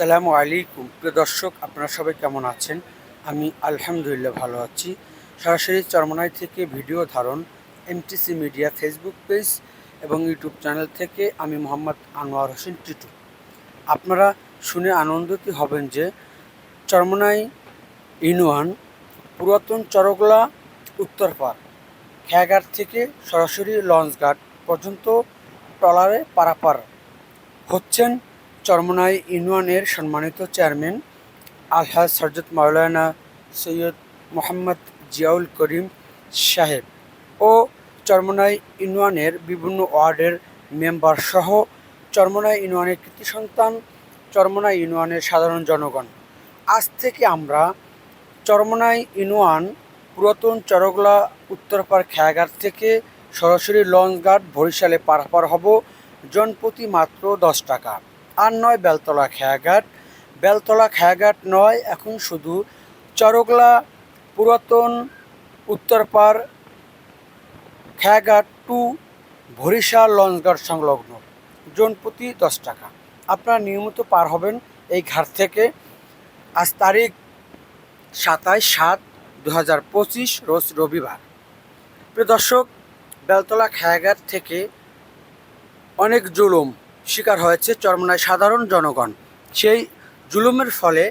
আসসালামু আলাইকুম। প্রিয় দর্শক, আপনারা সবাই কেমন আছেন? আমি আলহামদুলিল্লাহ ভালো আছি। সরাসরি চরমনাই থেকে ভিডিও ধারণ, এমটিসি মিডিয়া ফেসবুক পেজ এবং ইউটিউব চ্যানেল থেকে আমি মোহাম্মদ আনোয়ার হোসেন টিটু। আপনারা শুনে আনন্দিত হবেন যে চরমনাই ইউনিয়ন, পুরাতন চরগলা উত্তরপাড় খেয়াঘাট থেকে সরাসরি লঞ্চ লঞ্চঘাট পর্যন্ত ট্রলারে পারাপার হচ্ছেন চরমনাই ইউনিয়নের সম্মানিত চেয়ারম্যান, আলহাজ সরজত মাওলানা সৈয়দ মোহাম্মদ জিয়াউল করিম সাহেব ও চরমনাই ইউনিয়নের বিভিন্ন ওয়ার্ডের মেম্বার সহ চরমনাই ইউনিয়নের কৃতি সন্তান, চরমনাই ইউনিয়নের সাধারণ জনগণ। আজ থেকে আমরা চরমনাই ইউনিয়ন পুরাতন চরগলা উত্তরপাড় খেয়াঘাট থেকে সরাসরি লঞ্চঘাট বরিশালে পারাপার হব, জনপ্রতি মাত্র দশ টাকা। আর নয় বেলতলা খেয়াঘাট। বেলতলা খেয়াঘাট নয়, এখন শুধু চরগলা পুরাতন উত্তরপাড় খেয়াঘাট টু বরিশাল লঞ্চঘাট সংলগ্ন জনপ্রতি দশ টাকা। আপনারা নিয়মিত পার হবেন এই ঘাট থেকে। আজ তারিখ সাতাইশ সাত দু হাজার পঁচিশ, রোজ রবিবার। প্রিয় দর্শক, বেলতলা খেয়াঘাট থেকে অনেক জুলুম শিকার হয়েছে চরমনায় সাধারণ জনগণ। সেই জুলুমের ফলে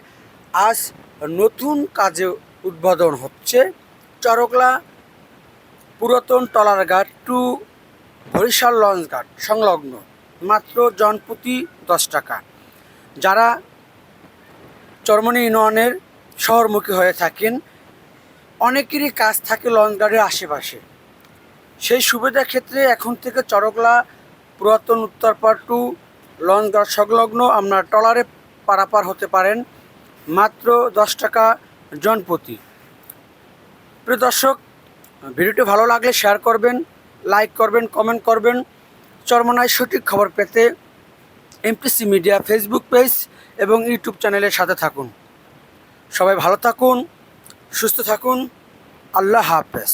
আজ নতুন কাজে উদ্বোধন হচ্ছে চরকলা পুরাতন টলারঘাট টু বরিশাল লঞ্চঘাট সংলগ্ন। মাত্র জনপ্রতি দশ টাকা। যারা চরমনি ইউনিয়নের শহরমুখী হয়ে থাকেন, অনেকেরই কাজ থাকে লঞ্চ লঞ্চঘাটের আশেপাশে। সেই সুবিধার ক্ষেত্রে এখন থেকে চরকলা পুরাতন উত্তরপাড় টু লঞ্চঘাট সংলগ্ন আপনার ট্রলারে পারাপার হতে পারেন মাত্র দশ টাকা জনপ্রতি প্রিয় দর্শক, ভিডিওটি ভালো লাগলে শেয়ার করবেন লাইক করবেন কমেন্ট করবেন। চরমনায় সঠিক খবর পেতে এমটিসি মিডিয়া ফেসবুক পেজ এবং ইউটিউব চ্যানেলের সাথে থাকুন। সবাই ভালো থাকুন, সুস্থ থাকুন। আল্লাহ হাফেজ।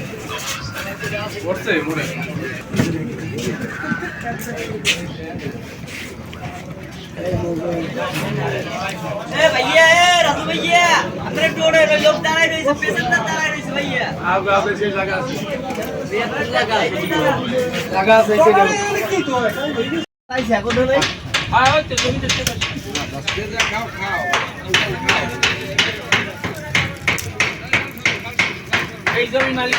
সারি যাইতে আছে সবই তো এ ভাইয়া এ রাজু ভাইয়া আপনার একটু ওরে লোক দাঁড়ায় রয়েছে পেশেন্টার দাঁড়ায় রয়েছে ভাইয়া আগে আগে যে জায়গা আছে লাগা আছে পাইছে এখন ভাই আয় ওই তো তুমি দেখতে পাচ্ছ এই জমি মালিক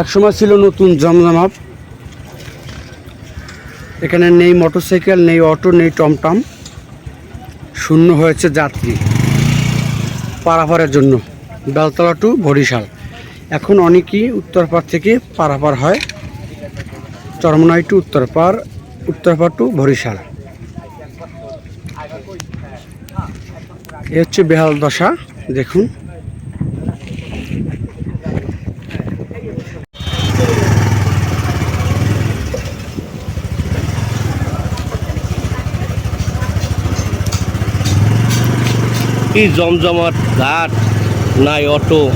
একসময় ছিল নতুন জমজমাপ এখানে নেই মোটরসাইকেল, নেই অটো, নেই টমটম। শূন্য হয়েছে যাত্রী। পারাপারের জন্য। বেলতলা টু বরিশাল। এখন অনেকেই উত্তরপাড় থেকে পারাপার হয়। Charmonai to Uttarpar Uttarpar to Barishal. এ হচ্ছে বেহাল দশা। দেখুন। কি জমজমাট ঘাট নাই অটো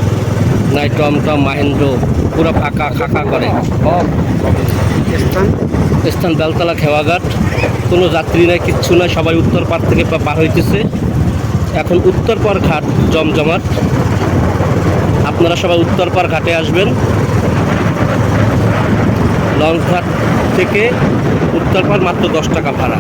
নাই টমটম মাহেন্দ্র পুরো ফাঁকা খাকা করে। স্থান? বেলতলা খেওয়াঘাট। কোনো যাত্রী নাই কিচ্ছু নাই সবাই উত্তর পার থেকে পা- পার হইতেছে। এখন উত্তর পার ঘাট জমজমাট। আপনারা সবাই উত্তর পার ঘাটে আসবেন। লঞ্চ ঘাট থেকে উত্তর পার মাত্র দশ টাকা ভাড়া।